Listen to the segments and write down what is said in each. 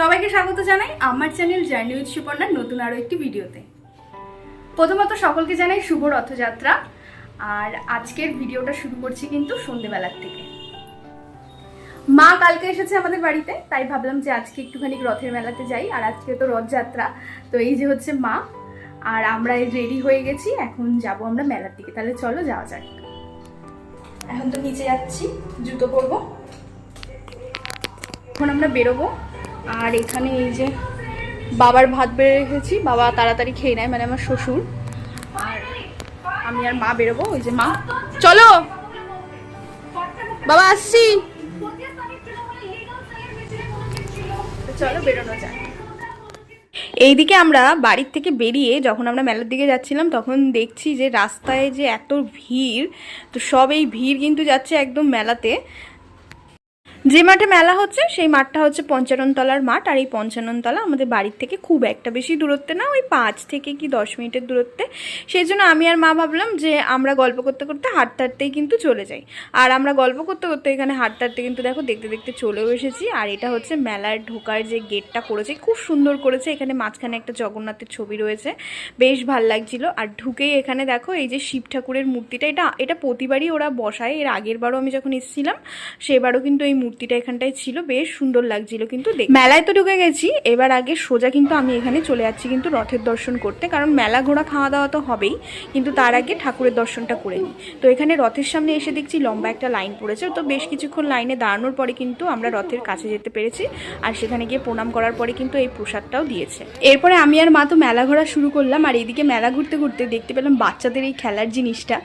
সবাইকে স্বাগত জানাই আমার চ্যানেল জার্নি উইথ সুপর্ণার নতুন আরও একটি ভিডিওতে। প্রথমত সকলকে জানাই শুভ রথযাত্রা। আর আজকের ভিডিওটা শুরু করছি কিন্তু সন্ধেবেলার থেকে। মা কালকে এসেছে আমাদের বাড়িতে, তাই ভাবলাম যে আজকে একটুখানি রথের মেলাতে যাই। আর আজকে তো রথযাত্রা, তো এই যে হচ্ছে মা। আর আমরা রেডি হয়ে গেছি, এখন যাব আমরা মেলার দিকে। তাহলে চলো যাওয়া যাক। এখন তো নিচে যাচ্ছি, জুতো পরবো। এখন আমরা বেরোবো। আর এখানে এই যে বাবার ভাত বেড়ে রেখেছি, বাবা তাড়াতাড়ি খেয়ে নেয় মানে আমার শ্বশুর। আর আমি আর মা বেরোবো, ওই যে মা। চলো! বাবা, আসছি। চলো, বেরোনো যায় এইদিকে আমরা বাড়ির থেকে বেরিয়ে যখন আমরা মেলার দিকে যাচ্ছিলাম, তখন দেখছি যে রাস্তায় যে এত ভিড়, তো সব এই ভিড় কিন্তু যাচ্ছে একদম মেলাতে। যে মাঠে মেলা হচ্ছে, সেই মাঠটা হচ্ছে পঞ্চাননতলার মাঠ, আর এই পঞ্চাননতলা আমাদের বাড়ির থেকে খুব একটা বেশি দূরত্বে না, ওই পাঁচ থেকে কি দশ মিনিটের দূরত্বে। সেই জন্য আমি আর মা ভাবলাম যে আমরা গল্প করতে করতে হাঁটতে হাঁটতেই কিন্তু চলে যাই। আর আমরা গল্প করতে করতে এখানে হাঁটতে হাঁটতে কিন্তু দেখো দেখতে দেখতে চলেও এসেছি, আর এটা হচ্ছে মেলার ঢোকার যে গেটটা করেছে, খুব সুন্দর করেছে। এখানে মাঝখানে একটা জগন্নাথের ছবি রয়েছে, বেশ ভালো লাগছিল। আর ঢুকেই এখানে দেখো এই যে শিব ঠাকুরের মূর্তিটা, এটা এটা প্রতিবারই ওরা বসায়। এর আগের বারও আমি যখন এসেছিলাম, সেবারও কিন্তু এই মূর্তিটা এখানটায় ছিল, বেশ সুন্দর লাগছিল কিন্তু মেলায় তো ঢুকে গেছি, এবার আগে সোজা কিন্তু আমি এখানে চলে যাচ্ছি কিন্তু রথের দর্শন করতে, কারণ মেলা ঘোরা খাওয়া দাওয়া তো হবেই, কিন্তু তার আগে ঠাকুরের দর্শনটা করে নিই। তো এখানে রথের সামনে এসে দেখছি লম্বা একটা লাইন পড়েছে, তো বেশ কিছুক্ষণ লাইনে দাঁড়ানোর পরে কিন্তু আমরা রথের কাছে যেতে পেরেছি, আর সেখানে গিয়ে প্রণাম করার পরে কিন্তু এই প্রসাদটাও দিয়েছে। এরপরে আমি আর মা তো মেলা ঘোরা শুরু করলাম, আর এইদিকে মেলা ঘুরতে ঘুরতে দেখতে পেলাম বাচ্চাদের এই খেলার জিনিসটা।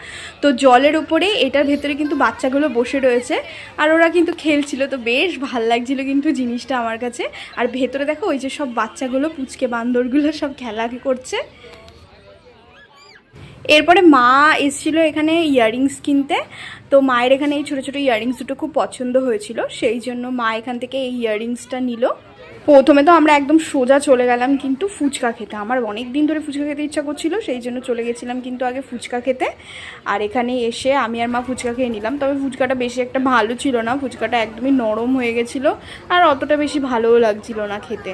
তো জলের ওপরে এটার ভেতরে কিন্তু বাচ্চাগুলো বসে রয়েছে, আর ওরা কিন্তু খেলছিল তো বেশ ভালো লাগছিল কিন্তু জিনিসটা আমার কাছে। আর ভেতরে দেখো ওই যে সব বাচ্চাগুলো পুচকে বান্দরগুলো সব খেলা করছে। এরপরে মা এসেছিল এখানে ইয়াররিংস কিনতে। তো মায়ের এখানে এই ছোটো ছোটো ইয়াররিংস দুটো খুব পছন্দ হয়েছিল। সেই জন্য মা এখান থেকে এই ইয়াররিংসটা নিল। প্রথমে তো আমরা একদম সোজা চলে গেলাম কিন্তু ফুচকা খেতে। আমার অনেক দিন ধরে ফুচকা খেতে ইচ্ছা করছিল, সেই জন্য চলে গেছিলাম কিন্তু আগে ফুচকা খেতে। আর এখানে এসে আমি আর মা ফুচকা খেয়ে নিলাম। তবে ফুচকাটা বেশি একটা ভালো ছিল না। ফুচকাটা একদমই নরম হয়ে গেছিল। আর অতটা বেশি ভালোও লাগছিল না খেতে।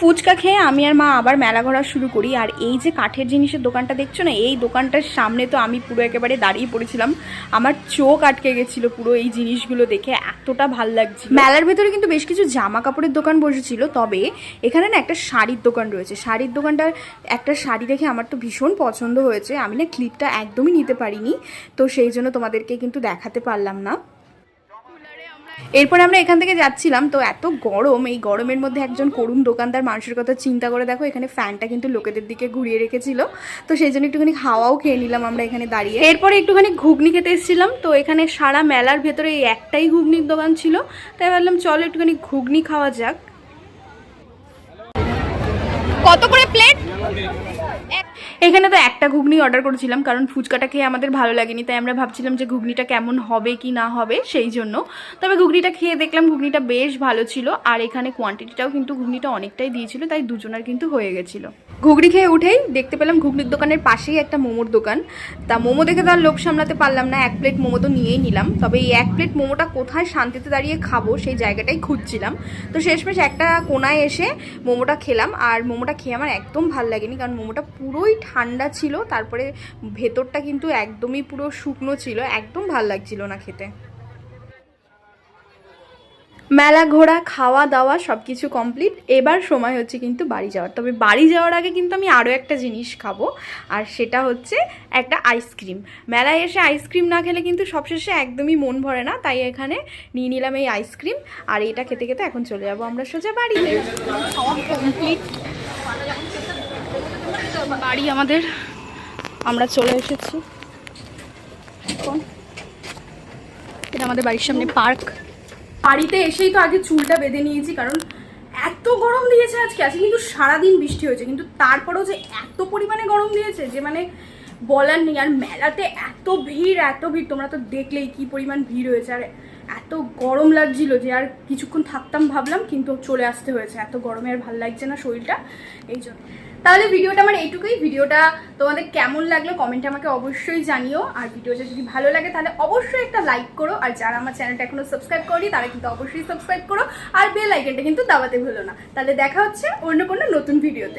ফুচকা খেয়ে আমি আর মা আবার মেলা ঘোরা শুরু করি। আর এই যে কাঠের জিনিসের দোকানটা দেখছ না? এই দোকানটার সামনে তো আমি পুরো একেবারে দাঁড়িয়ে পড়েছিলাম। আমার চোখ আটকে গেছিল পুরো এই জিনিসগুলো দেখে, এতটা ভালো লাগছে মেলার ভেতরে কিন্তু বেশ কিছু জামা কাপড়ের দোকান বসেছিল, তবে এখানে না একটা শাড়ির দোকান রয়েছে। শাড়ির দোকানটার একটা শাড়ি দেখে আমার তো ভীষণ পছন্দ হয়েছে। আমি না ক্লিপটা একদমই নিতে পারিনি, তো সেই জন্য তোমাদেরকে কিন্তু দেখাতে পারলাম না। এরপরে আমরা এখান থেকে যাচ্ছিলাম, তো এত গরম, এই গরমের মধ্যে একজন করুণ দোকানদার মানুষের কথা চিন্তা করে দেখো, এখানে ফ্যানটা কিন্তু লোকেদের দিকে ঘুরিয়ে রেখেছিল। তো সেই জন্য একটুখানি হাওয়াও খেয়ে নিলাম আমরা এখানে দাঁড়িয়ে। এরপরে একটুখানি ঘুগনি খেতে এসেছিলাম, তো এখানে সারা মেলার ভেতরে এই একটাই ঘুগনির দোকান ছিল। তাই ভাবলাম, চলো একটুখানি ঘুগনি খাওয়া যাক। কত করে প্লেট? এখানে তো একটা ঘুগনি অর্ডার করেছিলাম, কারণ ফুচকাটা খেয়ে আমাদের ভালো লাগেনি, তাই আমরা ভাবছিলাম যে ঘুগনিটা কেমন হবে কি না হবে সেই জন্য। তবে ঘুগনিটা খেয়ে দেখলাম ঘুগনিটা বেশ ভালো ছিল, আর এখানে কোয়ান্টিটিটাও কিন্তু ঘুগনিটা অনেকটাই দিয়েছিল, তাই দুজনের কিন্তু হয়ে গেছিল। ঘুগনি খেয়ে উঠেই দেখতে পেলাম ঘুগনির দোকানের পাশেই একটা মোমোর দোকান। তা মোমো দেখে তার লোভ সামলাতে পারলাম না, এক প্লেট মোমো তো নিয়েই নিলাম। তবে এই এক প্লেট মোমোটা কোথায় শান্তিতে দাঁড়িয়ে খাব সেই জায়গাটাই খুঁজছিলাম। তো শেষমেশ একটা কোনায় এসে মোমোটা খেলাম, আর মোমোটা খেয়ে আমার একদম ভালো লাগেনি, কারণ মোমোটা পুরোই ঠান্ডা ছিল, তারপরে ভেতরটা কিন্তু একদমই পুরো শুকনো ছিল, একদম ভালো লাগছিল না খেতে। মেলা ঘোরা, খাওয়া দাওয়া সব কিছু কমপ্লিট এবার সময় হচ্ছে কিন্তু বাড়ি যাওয়ার। তবে বাড়ি যাওয়ার আগে কিন্তু আমি আরও একটা জিনিস খাব, আর সেটা হচ্ছে একটা আইসক্রিম মেলায় এসে আইসক্রিম না খেলে কিন্তু সবশেষে একদমই মন ভরে না, তাই এখানে নিয়ে নিলাম এই আইসক্রিম আর এটা খেতে খেতে এখন চলে যাব আমরা সোজা খাওয়া কমপ্লিট বাড়ি আমাদের, আমরা চলে এসেছি। এটা আমাদের বাড়ির সামনে পার্ক। বাড়িতে এসেই তো আগে চুলটা বেঁধে নিয়েছি, কারণ এত গরম দিয়েছে আজকে। আজকে কিন্তু সারাদিন বৃষ্টি হয়েছে, কিন্তু তারপরেও যে এত পরিমাণে গরম দিয়েছে যে মানে বলার নেই। আর মেলাতে এত ভিড় এত ভিড়, তোমরা তো দেখলেই কি পরিমাণ ভিড় হয়েছে। আর এত গরম লাগছিল যে আর কিছুক্ষণ থাকতাম ভাবলাম, কিন্তু চলে আসতে হয়েছে। এত গরমে আর ভালো লাগছে না শরীরটা, এই জন্য। তাহলে ভিডিওটা আমার এইটুকুই। ভিডিওটা তোমাদের কেমন লাগল কমেন্টে আমাকে অবশ্যই জানিও। আর ভিডিওটা যদি ভালো লাগে, তাহলে অবশ্যই একটা লাইক করো। আর যারা আমার চ্যানেলটা এখনও সাবস্ক্রাইব করি তারা কিন্তু অবশ্যই সাবস্ক্রাইব করো। আর বেল আইকনটা কিন্তু দাবাতে ভুলো না। তাহলে দেখা হচ্ছে অন্য কোনো নতুন ভিডিওতে